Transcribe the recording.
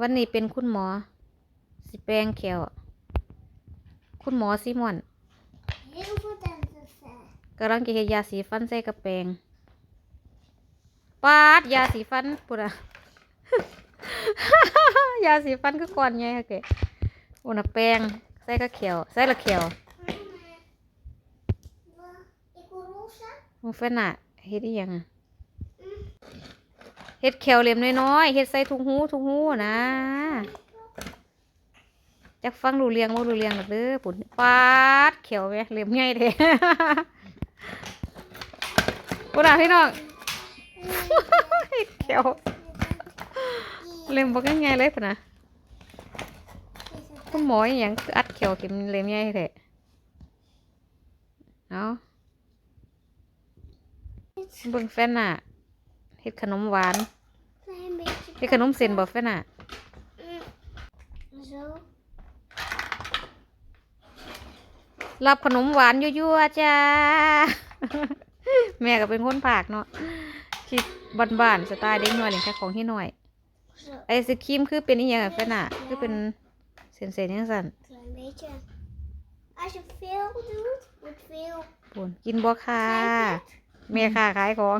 วันนี้เป็นคุณหมอ สิแปลงแขวคุณหมอซิมอน Heel veel dansen. กำลังจะเฮ็ดยาสีฟันใส่กระแปรงปาดยาสีฟันปุ่นอะยาสีฟันคือก่อนไงค่ะเกะอุ่นนะแปรงใส่กระเขียวใส่ละเขียว Ik wil roze. มึงเฟนอะเฮ็ดอีหยังอะ เฮ็ดเขียวเลียมน้อยๆเฮ็ดใส่ถุงหูถุงหูนะจักฟังรูเรียงบ่รูเรียงหรอเด้อปุ่นปาดเขียวแม่เลียมใหญ่แท้ปุ่นอะพี่น้องเฮ็ดเขียวเล่มบอกง่ายๆเลยปะนะคุณหมออหย่างคืออัดเขียวเข็มเล่มใหญ่แท้เอาเบิ่งแฟนน่ะเฮ็ดขนมหวาน Klein beetje. เฮ็ดขนมเส้นบ่แฟนน่ะรับขนมหวานยั่วๆจ้า แม่ก็เป็นคนภาคเนาะคิดบ้านๆสไตล์เด็กหน้อยเล่นแค่ของที่หน้อย ไอศครีมคือเป็นอีหยังอะแฟน่ะคือเป็นเส้นๆจังซั่น Als je veel doet, moet veel. ปุ่นกินบ่ค่ะแม่ค่ะขายของ